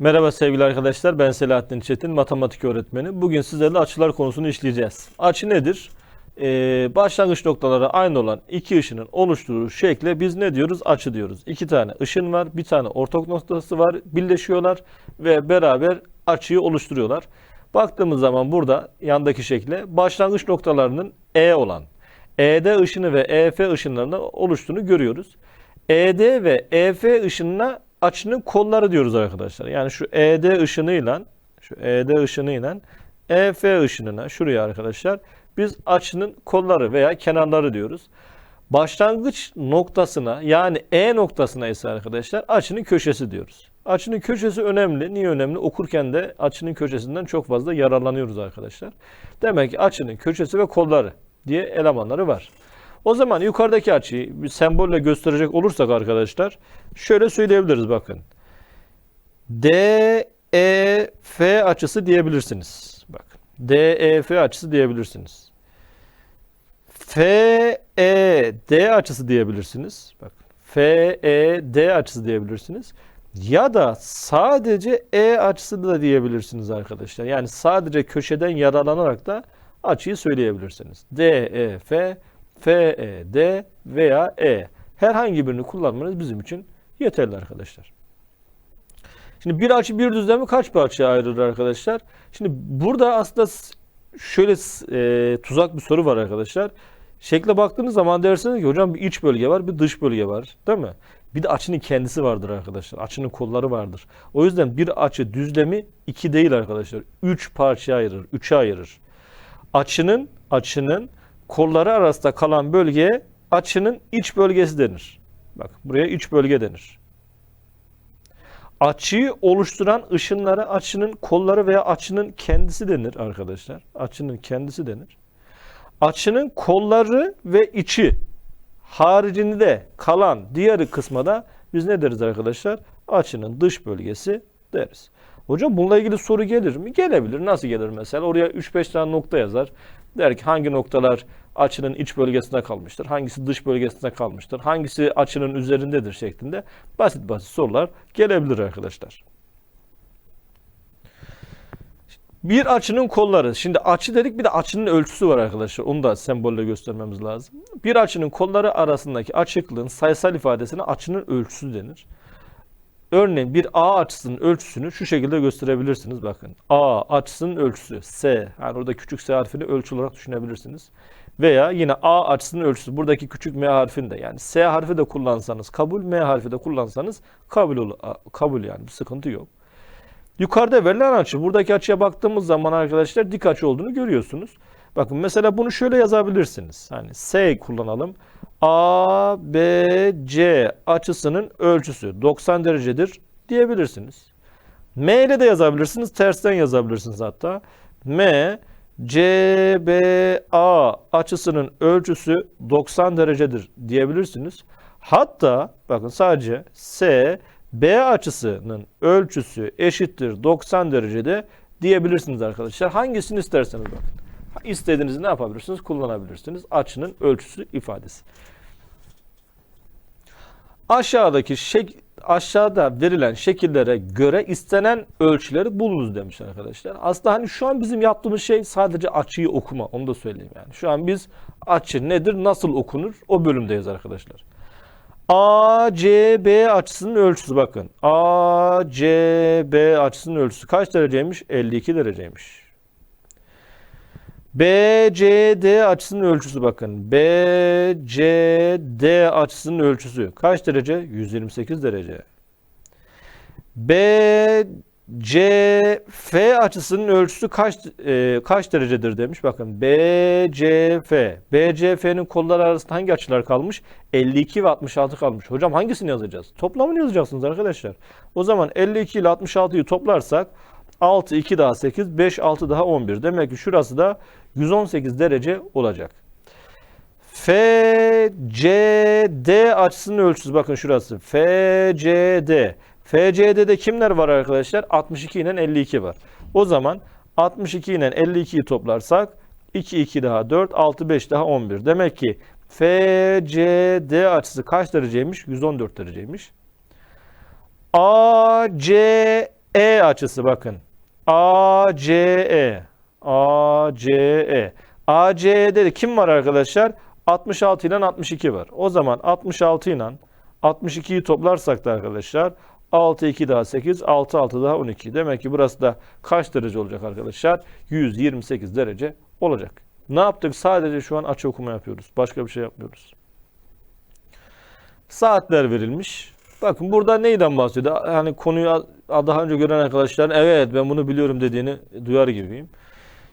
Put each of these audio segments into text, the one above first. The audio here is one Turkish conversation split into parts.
Merhaba sevgili arkadaşlar. Ben Selahattin Çetin, matematik öğretmeni. Bugün sizlerle açılar konusunu işleyeceğiz. Açı nedir? Ee, başlangıç noktaları aynı olan iki ışının oluşturduğu şekle biz ne diyoruz? Açı diyoruz. İki tane ışın var, bir tane ortak noktası var, birleşiyorlar ve beraber açıyı oluşturuyorlar. Baktığımız zaman burada yandaki şekle başlangıç noktalarının E olan ED ışını ve EF ışınlarının oluştuğunu görüyoruz. ED ve EF ışınına açının kolları diyoruz arkadaşlar. Yani şu ED ışınıyla şu ED ışınıyla EF ışınına şuraya arkadaşlar biz açının kolları veya kenarları diyoruz. Başlangıç noktasına yani E noktasına ise arkadaşlar açının köşesi diyoruz. Açının köşesi önemli. Niye önemli? Okurken de açının köşesinden çok fazla yararlanıyoruz arkadaşlar. Demek ki açının köşesi ve kolları diye elemanları var. O zaman yukarıdaki açıyı bir sembolle gösterecek olursak arkadaşlar şöyle söyleyebiliriz bakın. DEF açısı diyebilirsiniz. Bakın. DEF açısı diyebilirsiniz. FED açısı diyebilirsiniz. Bakın. FED açısı diyebilirsiniz. Ya da sadece E açısı da diyebilirsiniz arkadaşlar. Yani sadece köşeden yararlanarak da açıyı söyleyebilirsiniz. DEF, FED veya E. Herhangi birini kullanmanız bizim için yeterli arkadaşlar. Şimdi bir açı bir düzlemi kaç parçaya ayrılır arkadaşlar? Şimdi burada aslında şöyle e, tuzak bir soru var arkadaşlar. Şekle baktığınız zaman dersiniz ki hocam bir iç bölge var bir dış bölge var değil mi? Bir de açının kendisi vardır arkadaşlar. Açının kolları vardır. O yüzden bir açı düzlemi iki değil arkadaşlar. Üç parçaya ayırır, üçe ayırır. Açının açının kolları arasında kalan bölgeye açının iç bölgesi denir. Bak buraya iç bölge denir. Açıyı oluşturan ışınlara açının kolları veya açının kendisi denir arkadaşlar. Açının kendisi denir. Açının kolları ve içi haricinde kalan diğer kısma da biz ne deriz arkadaşlar? Açının dış bölgesi deriz. Hocam bununla ilgili soru gelir mi? Gelebilir. Nasıl gelir mesela? Oraya 3-5 tane nokta yazar. Der ki hangi noktalar açının iç bölgesinde kalmıştır? Hangisi dış bölgesinde kalmıştır? Hangisi açının üzerindedir şeklinde basit basit sorular gelebilir arkadaşlar. Bir açının kolları. Şimdi açı dedik bir de açının ölçüsü var arkadaşlar. Onu da sembolle göstermemiz lazım. Bir açının kolları arasındaki açıklığın sayısal ifadesine açının ölçüsü denir. Örneğin bir A açısının ölçüsünü şu şekilde gösterebilirsiniz. Bakın A açısının ölçüsü S. Yani orada küçük S harfini ölçü olarak düşünebilirsiniz. Veya yine A açısının ölçüsü buradaki küçük M harfini de yani S harfi de kullansanız kabul, M harfi de kullansanız kabul, ol- kabul yani bir sıkıntı yok. Yukarıda verilen açı, buradaki açıya baktığımız zaman arkadaşlar dik açı olduğunu görüyorsunuz. Bakın mesela bunu şöyle yazabilirsiniz. Hani S kullanalım. A, B, C açısının ölçüsü 90 derecedir diyebilirsiniz. M ile de yazabilirsiniz. Tersten yazabilirsiniz hatta. M, C, B, A açısının ölçüsü 90 derecedir diyebilirsiniz. Hatta bakın sadece S, B açısının ölçüsü eşittir 90 derecede diyebilirsiniz arkadaşlar. Hangisini isterseniz bakın. İstediğinizi ne yapabilirsiniz? Kullanabilirsiniz. Açının ölçüsü ifadesi. Aşağıdaki şek aşağıda verilen şekillere göre istenen ölçüleri bulunuz demiş arkadaşlar. Aslında hani şu an bizim yaptığımız şey sadece açıyı okuma. Onu da söyleyeyim yani. Şu an biz açı nedir, nasıl okunur o bölümdeyiz arkadaşlar. ACB açısının ölçüsü bakın. ACB açısının ölçüsü kaç dereceymiş? 52 dereceymiş. BCD açısının ölçüsü bakın. BCD açısının ölçüsü kaç derece? 128 derece. BCF açısının ölçüsü kaç e, kaç derecedir demiş. Bakın BCF. BCF'nin kolları arasında hangi açılar kalmış? 52 ve 66 kalmış. Hocam hangisini yazacağız? Toplamını yazacaksınız arkadaşlar. O zaman 52 ile 66'yı toplarsak 6, 2 daha 8, 5, 6 daha 11. Demek ki şurası da 118 derece olacak. FCD açısının ölçüsü bakın şurası. FCD. FCD'de kimler var arkadaşlar? 62 ile 52 var. O zaman 62 ile 52'yi toplarsak 2, 2 daha 4, 6, 5 daha 11. Demek ki FCD açısı kaç dereceymiş? 114 dereceymiş. AC E açısı bakın. ACE. ACE. ACE'de de kim var arkadaşlar? 66 ile 62 var. O zaman 66 ile 62'yi toplarsak da arkadaşlar 6 2 daha 8, 6 6 daha 12. Demek ki burası da kaç derece olacak arkadaşlar? 128 derece olacak. Ne yaptık? Sadece şu an açı okuma yapıyoruz. Başka bir şey yapmıyoruz. Saatler verilmiş. Bakın burada neyden bahsediyor? Hani konuyu daha önce gören arkadaşların evet ben bunu biliyorum dediğini duyar gibiyim.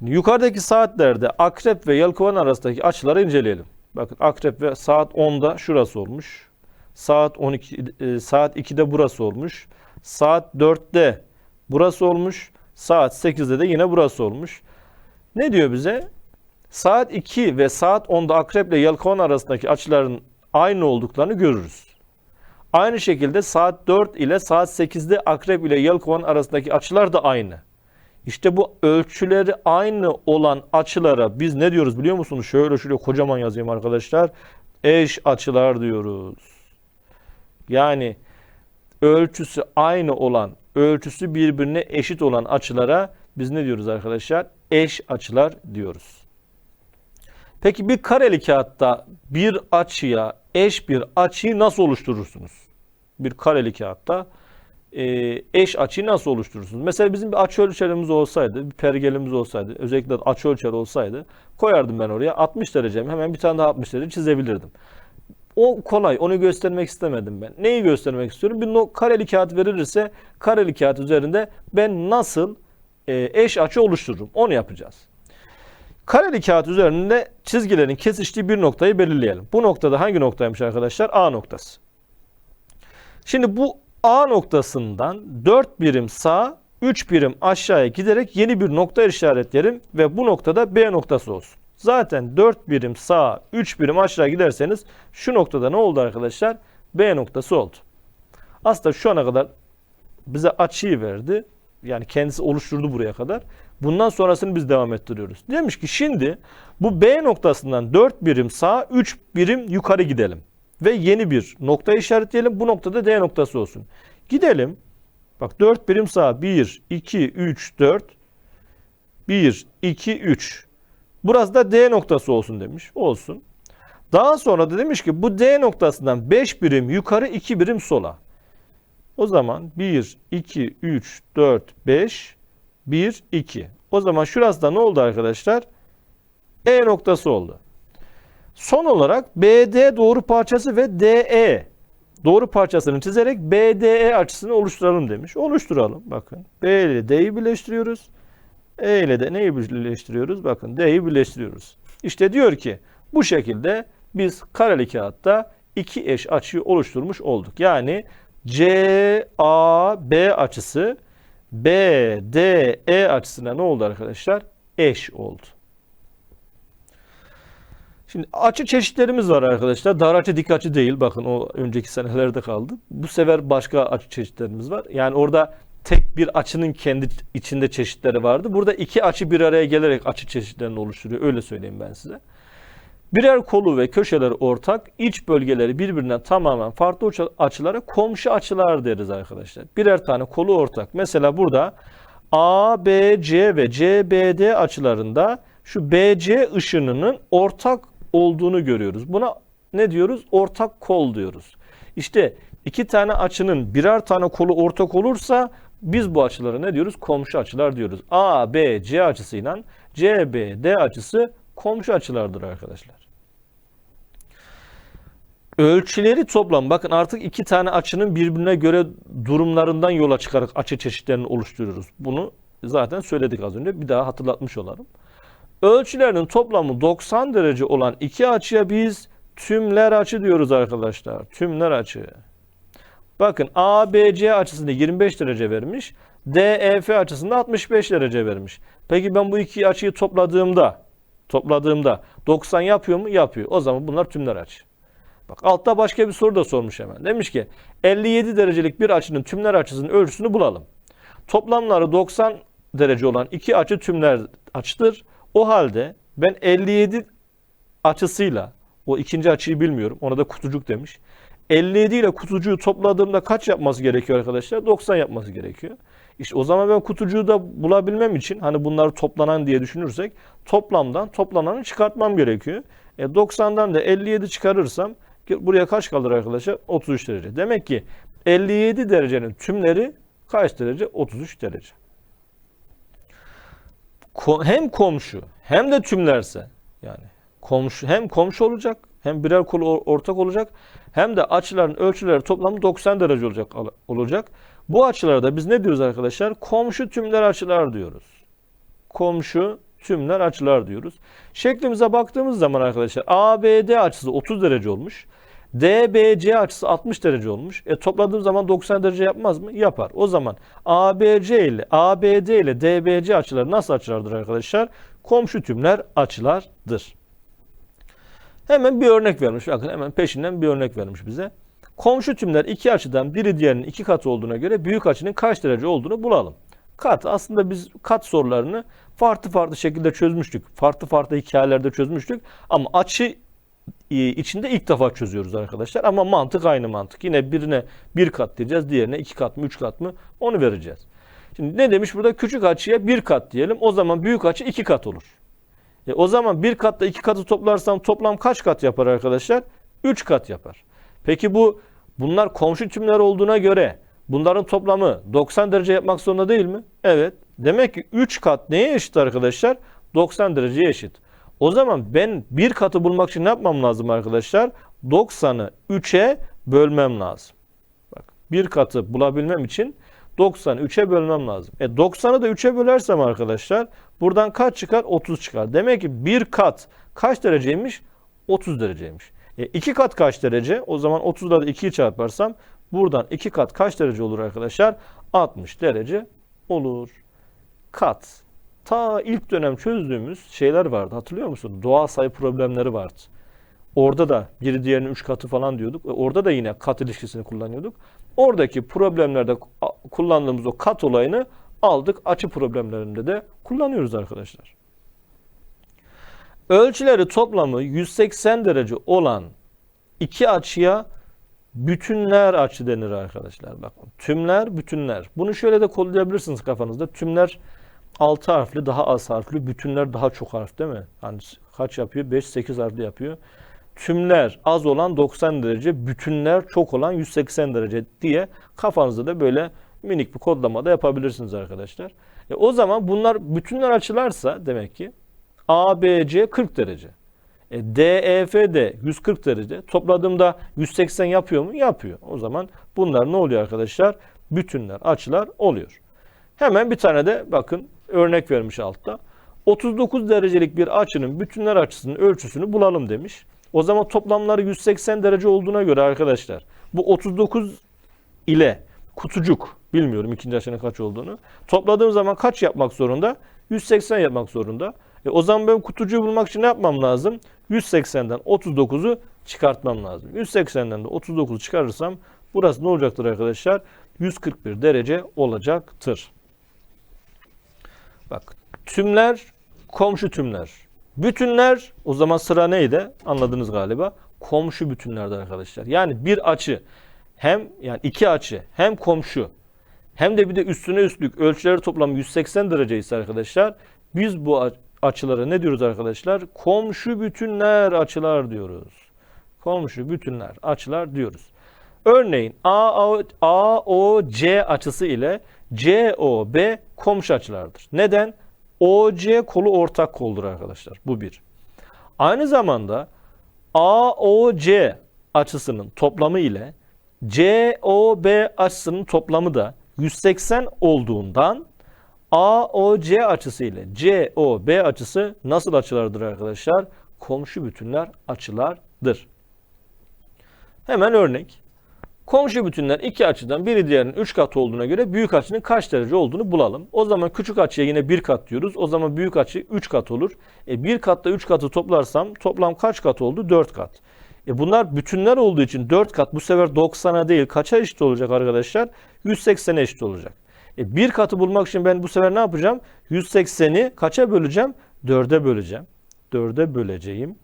Yukarıdaki saatlerde akrep ve yelkovan arasındaki açıları inceleyelim. Bakın akrep ve saat 10'da şurası olmuş. Saat 12 e, saat 2'de burası olmuş. Saat 4'te burası olmuş. Saat 8'de de yine burası olmuş. Ne diyor bize? Saat 2 ve saat 10'da akrep ile yelkovan arasındaki açıların aynı olduklarını görürüz. Aynı şekilde saat 4 ile saat 8'de akrep ile yelkovan arasındaki açılar da aynı. İşte bu ölçüleri aynı olan açılara biz ne diyoruz biliyor musunuz? Şöyle şöyle kocaman yazayım arkadaşlar. Eş açılar diyoruz. Yani ölçüsü aynı olan, ölçüsü birbirine eşit olan açılara biz ne diyoruz arkadaşlar? Eş açılar diyoruz. Peki bir kareli kağıtta bir açıya eş bir açıyı nasıl oluşturursunuz? Bir kareli kağıtta e, eş açıyı nasıl oluşturursunuz? Mesela bizim bir açı ölçerimiz olsaydı, bir pergelimiz olsaydı, özellikle açı ölçer olsaydı koyardım ben oraya 60 derece hemen bir tane daha 60 derece çizebilirdim. O kolay. Onu göstermek istemedim ben. Neyi göstermek istiyorum? Bir kareli kağıt verilirse kareli kağıt üzerinde ben nasıl e, eş açı oluştururum? Onu yapacağız. Kareli kağıt üzerinde çizgilerin kesiştiği bir noktayı belirleyelim. Bu noktada hangi noktaymış arkadaşlar? A noktası. Şimdi bu A noktasından 4 birim sağ, 3 birim aşağıya giderek yeni bir nokta işaretlerim ve bu noktada B noktası olsun. Zaten 4 birim sağ, 3 birim aşağı giderseniz şu noktada ne oldu arkadaşlar? B noktası oldu. Aslında şu ana kadar bize açıyı verdi. Yani kendisi oluşturdu buraya kadar. Bundan sonrasını biz devam ettiriyoruz. Demiş ki şimdi bu B noktasından 4 birim sağ, 3 birim yukarı gidelim. Ve yeni bir nokta işaretleyelim. Bu noktada D noktası olsun. Gidelim. Bak 4 birim sağ. 1, 2, 3, 4. 1, 2, 3. Burası da D noktası olsun demiş. Olsun. Daha sonra da demiş ki bu D noktasından 5 birim yukarı 2 birim sola. O zaman 1, 2, 3, 4, 5, 1, 2. O zaman şurası da ne oldu arkadaşlar? E noktası oldu. Son olarak BD doğru parçası ve DE doğru parçasını çizerek BDE açısını oluşturalım demiş. Oluşturalım. Bakın B ile D'yi birleştiriyoruz. E ile de neyi birleştiriyoruz? Bakın D'yi birleştiriyoruz. İşte diyor ki bu şekilde biz kareli kağıtta iki eş açıyı oluşturmuş olduk. Yani CAB açısı BDE açısına ne oldu arkadaşlar? Eş oldu. Şimdi açı çeşitlerimiz var arkadaşlar. Dar açı dik açı değil. Bakın o önceki senelerde kaldı. Bu sefer başka açı çeşitlerimiz var. Yani orada tek bir açının kendi içinde çeşitleri vardı. Burada iki açı bir araya gelerek açı çeşitlerini oluşturuyor. Öyle söyleyeyim ben size. Birer kolu ve köşeleri ortak, iç bölgeleri birbirinden tamamen farklı açılara komşu açılar deriz arkadaşlar. Birer tane kolu ortak. Mesela burada ABC ve CBD açılarında şu BC ışınının ortak olduğunu görüyoruz. Buna ne diyoruz? Ortak kol diyoruz. İşte iki tane açının birer tane kolu ortak olursa biz bu açılara ne diyoruz? Komşu açılar diyoruz. A, B, C açısıyla C, B, D açısı komşu açılardır arkadaşlar. Ölçüleri toplam. Bakın artık iki tane açının birbirine göre durumlarından yola çıkarak açı çeşitlerini oluşturuyoruz. Bunu zaten söyledik az önce. Bir daha hatırlatmış olalım. Ölçülerinin toplamı 90 derece olan iki açıya biz tümler açı diyoruz arkadaşlar. Tümler açı. Bakın ABC açısında 25 derece vermiş. DEF açısında 65 derece vermiş. Peki ben bu iki açıyı topladığımda topladığımda 90 yapıyor mu? Yapıyor. O zaman bunlar tümler açı. Bak altta başka bir soru da sormuş hemen. Demiş ki 57 derecelik bir açının tümler açısının ölçüsünü bulalım. Toplamları 90 derece olan iki açı tümler açıdır. O halde ben 57 açısıyla o ikinci açıyı bilmiyorum. Ona da kutucuk demiş. 57 ile kutucuğu topladığımda kaç yapması gerekiyor arkadaşlar? 90 yapması gerekiyor. İşte o zaman ben kutucuğu da bulabilmem için hani bunları toplanan diye düşünürsek toplamdan toplananı çıkartmam gerekiyor. E 90'dan da 57 çıkarırsam buraya kaç kalır arkadaşlar? 33 derece. Demek ki 57 derecenin tümleri kaç derece? 33 derece. Ko- hem komşu hem de tümlerse yani komşu hem komşu olacak hem birer kol or- ortak olacak hem de açıların ölçüleri toplamı 90 derece olacak olacak. Bu açılarda biz ne diyoruz arkadaşlar? Komşu tümler açılar diyoruz. Komşu tümler açılar diyoruz. Şeklimize baktığımız zaman arkadaşlar ABD açısı 30 derece olmuş. DBC açısı 60 derece olmuş. E topladığım zaman 90 derece yapmaz mı? Yapar. O zaman ABC ile ABD ile DBC açıları nasıl açılardır arkadaşlar? Komşu tümler açılardır. Hemen bir örnek vermiş. Bakın hemen peşinden bir örnek vermiş bize. Komşu tümler iki açıdan biri diğerinin iki katı olduğuna göre büyük açının kaç derece olduğunu bulalım. Kat aslında biz kat sorularını farklı farklı şekilde çözmüştük. Farklı farklı hikayelerde çözmüştük. Ama açı e, içinde ilk defa çözüyoruz arkadaşlar. Ama mantık aynı mantık. Yine birine bir kat diyeceğiz. Diğerine iki kat mı üç kat mı onu vereceğiz. Şimdi ne demiş burada? Küçük açıya bir kat diyelim. O zaman büyük açı iki kat olur. E o zaman bir katla iki katı toplarsam toplam kaç kat yapar arkadaşlar? Üç kat yapar. Peki bu bunlar komşu tümler olduğuna göre bunların toplamı 90 derece yapmak zorunda değil mi? Evet. Demek ki 3 kat neye eşit arkadaşlar? 90 dereceye eşit. O zaman ben bir katı bulmak için ne yapmam lazım arkadaşlar? 90'ı 3'e bölmem lazım. Bak bir katı bulabilmem için 90'ı 3'e bölmem lazım. E 90'ı da 3'e bölersem arkadaşlar buradan kaç çıkar? 30 çıkar. Demek ki bir kat kaç dereceymiş? 30 dereceymiş. E 2 kat kaç derece? O zaman 30'da da 2'yi çarparsam buradan 2 kat kaç derece olur arkadaşlar? 60 derece olur. Kat. Ta ilk dönem çözdüğümüz şeyler vardı. Hatırlıyor musun? Doğal sayı problemleri vardı. Orada da biri diğerinin 3 katı falan diyorduk. E orada da yine kat ilişkisini kullanıyorduk. Oradaki problemlerde kullandığımız o kat olayını aldık. Açı problemlerinde de kullanıyoruz arkadaşlar. Ölçüleri toplamı 180 derece olan iki açıya bütünler açı denir arkadaşlar. Bakın tümler, bütünler. Bunu şöyle de kodlayabilirsiniz kafanızda. Tümler 6 harfli, daha az harfli, bütünler daha çok harf değil mi? Hani kaç yapıyor? 5-8 harfli yapıyor. Tümler az olan 90 derece, bütünler çok olan 180 derece diye kafanızda da böyle minik bir kodlama da yapabilirsiniz arkadaşlar. E o zaman bunlar bütünler açılarsa demek ki ABC 40 derece. E, DEF de 140 derece. Topladığımda 180 yapıyor mu? Yapıyor. O zaman bunlar ne oluyor arkadaşlar? Bütünler, açılar oluyor. Hemen bir tane de bakın örnek vermiş altta. 39 derecelik bir açının bütünler açısının ölçüsünü bulalım demiş. O zaman toplamları 180 derece olduğuna göre arkadaşlar bu 39 ile kutucuk bilmiyorum ikinci açının kaç olduğunu. Topladığım zaman kaç yapmak zorunda? 180 yapmak zorunda. E o zaman ben kutucuğu bulmak için ne yapmam lazım? 180'den 39'u çıkartmam lazım. 180'den de 39'u çıkarırsam burası ne olacaktır arkadaşlar? 141 derece olacaktır. Bak tümler komşu tümler. Bütünler o zaman sıra neydi? Anladınız galiba. Komşu bütünlerde arkadaşlar. Yani bir açı hem yani iki açı hem komşu hem de bir de üstüne üstlük ölçüleri toplam 180 derece ise arkadaşlar biz bu açılara ne diyoruz arkadaşlar? Komşu bütünler açılar diyoruz. Komşu bütünler açılar diyoruz. Örneğin AOC açısı ile COB komşu açılardır. Neden? OC kolu ortak koldur arkadaşlar. Bu bir. Aynı zamanda AOC açısının toplamı ile COB açısının toplamı da 180 olduğundan AOC açısı ile COB açısı nasıl açılardır arkadaşlar? Komşu bütünler açılardır. Hemen örnek. Komşu bütünler iki açıdan biri diğerinin üç kat olduğuna göre büyük açının kaç derece olduğunu bulalım. O zaman küçük açıya yine bir kat diyoruz. O zaman büyük açı üç kat olur. E bir katla üç katı toplarsam toplam kaç kat oldu? Dört kat. E bunlar bütünler olduğu için 4 kat bu sefer 90'a değil kaça eşit olacak arkadaşlar? 180'e eşit olacak. E bir katı bulmak için ben bu sefer ne yapacağım? 180'i kaça böleceğim? 4'e böleceğim. 4'e böleceğim.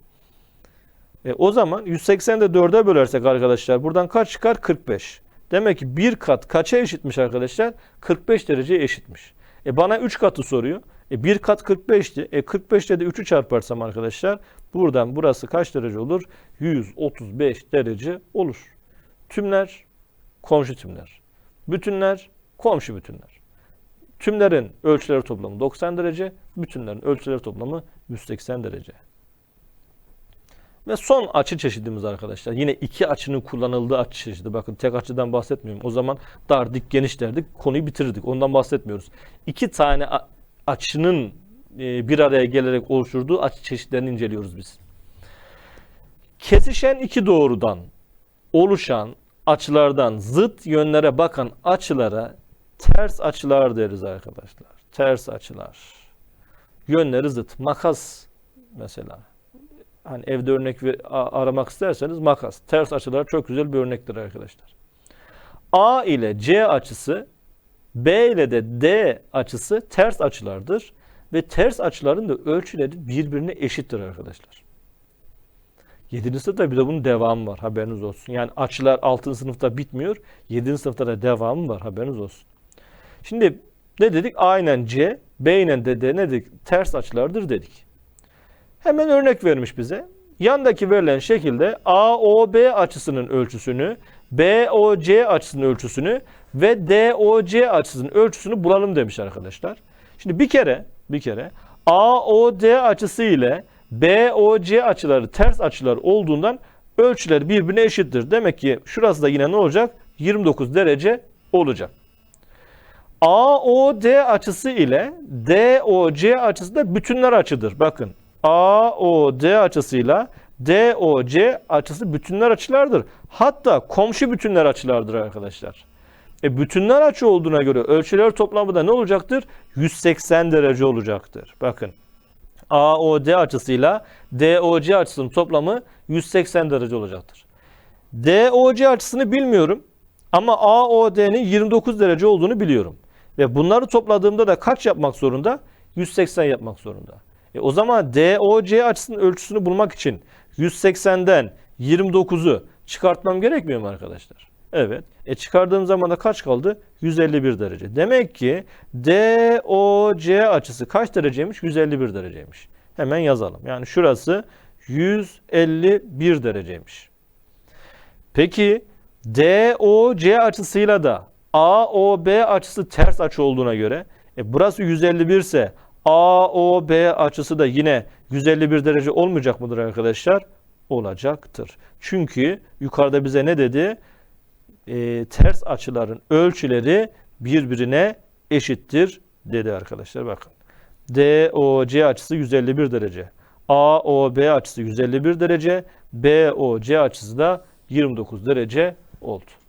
E o zaman 180'de 4'e bölersek arkadaşlar buradan kaç çıkar? 45. Demek ki bir kat kaça eşitmiş arkadaşlar? 45 dereceye eşitmiş. E bana 3 katı soruyor. E bir kat 45'ti. E 45'te de 3'ü çarparsam arkadaşlar buradan burası kaç derece olur? 135 derece olur. Tümler komşu tümler. Bütünler komşu bütünler. Tümlerin ölçüleri toplamı 90 derece, bütünlerin ölçüleri toplamı 180 derece. Ve son açı çeşidimiz arkadaşlar. Yine iki açının kullanıldığı açı çeşidi. Bakın tek açıdan bahsetmiyorum. O zaman dar, dik, geniş derdik. Konuyu bitirirdik. Ondan bahsetmiyoruz. İki tane açının e, bir araya gelerek oluşturduğu açı çeşitlerini inceliyoruz biz. Kesişen iki doğrudan oluşan açılardan zıt yönlere bakan açılara ters açılar deriz arkadaşlar. Ters açılar. Yönleri zıt. Makas mesela. Hani evde örnek aramak isterseniz makas. Ters açılar çok güzel bir örnektir arkadaşlar. A ile C açısı B ile de D açısı ters açılardır ve ters açıların da ölçüleri birbirine eşittir arkadaşlar. 7. sınıfta bir de bunun devamı var haberiniz olsun. Yani açılar 6. sınıfta bitmiyor. 7. sınıfta da devamı var haberiniz olsun. Şimdi ne dedik? A ile C, B ile de D ne dedik? Ters açılardır dedik. Hemen örnek vermiş bize. Yandaki verilen şekilde AOB açısının ölçüsünü, BOC açısının ölçüsünü ve DOC açısının ölçüsünü bulalım demiş arkadaşlar. Şimdi bir kere bir kere AOD açısı ile BOC açıları ters açılar olduğundan ölçüler birbirine eşittir. Demek ki şurası da yine ne olacak? 29 derece olacak. AOD açısı ile DOC açısı da bütünler açıdır. Bakın AOD açısıyla DOC açısı bütünler açılardır. Hatta komşu bütünler açılardır arkadaşlar. E bütünler açı olduğuna göre ölçüler toplamı da ne olacaktır? 180 derece olacaktır. Bakın AOD açısıyla DOC açısının toplamı 180 derece olacaktır. DOC açısını bilmiyorum ama AOD'nin 29 derece olduğunu biliyorum. Ve bunları topladığımda da kaç yapmak zorunda? 180 yapmak zorunda. E o zaman DOC açısının ölçüsünü bulmak için 180'den 29'u çıkartmam gerekmiyor mu arkadaşlar? Evet. E çıkardığım zaman da kaç kaldı? 151 derece. Demek ki DOC açısı kaç dereceymiş? 151 dereceymiş. Hemen yazalım. Yani şurası 151 dereceymiş. Peki DOC açısıyla da AOB açısı ters açı olduğuna göre e burası 151 ise AOB açısı da yine 151 derece olmayacak mıdır arkadaşlar? Olacaktır. Çünkü yukarıda bize ne dedi? E, ters açıların ölçüleri birbirine eşittir dedi arkadaşlar bakın. DOC açısı 151 derece. AOB açısı 151 derece. BOC açısı da 29 derece oldu.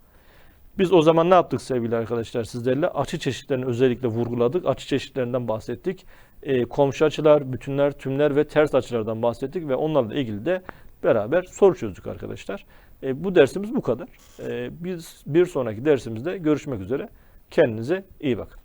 Biz o zaman ne yaptık sevgili arkadaşlar sizlerle? Açı çeşitlerini özellikle vurguladık. Açı çeşitlerinden bahsettik. E, komşu açılar, bütünler, tümler ve ters açılardan bahsettik ve onlarla ilgili de beraber soru çözdük arkadaşlar. E, bu dersimiz bu kadar. E, biz bir sonraki dersimizde görüşmek üzere. Kendinize iyi bakın.